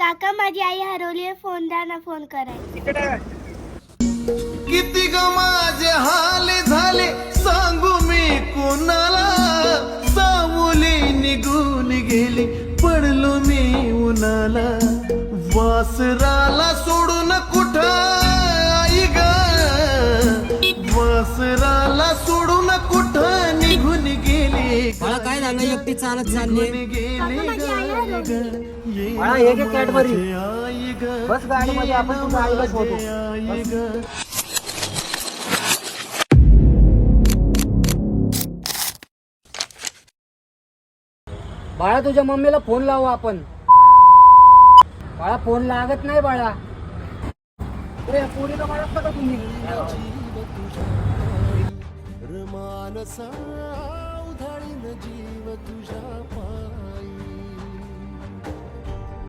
काका माझी आई हरवली आहे फोन द्या ना फोन कराय किती ग माझे हाल झाले सांगू मी कोणाला? सावली निघून गेली पडलो मी उन्हाला. वासराला सोडून कुठं आई ग? वासराला सोडून कुठं निघून गेली? मला काय झालं? एकटी चालत चालली. गेली बाळा, एक एक कॅडबरी. बस गाडीमध्ये आपण तुझ्या आईला शोधू. बाळा तुझ्या मम्मीला फोन लावू आपण बाळा फोन लागत नाही बाळा अरे, पोरीला बाळगता का तुम्ही उधाळीन जीव तुझ्या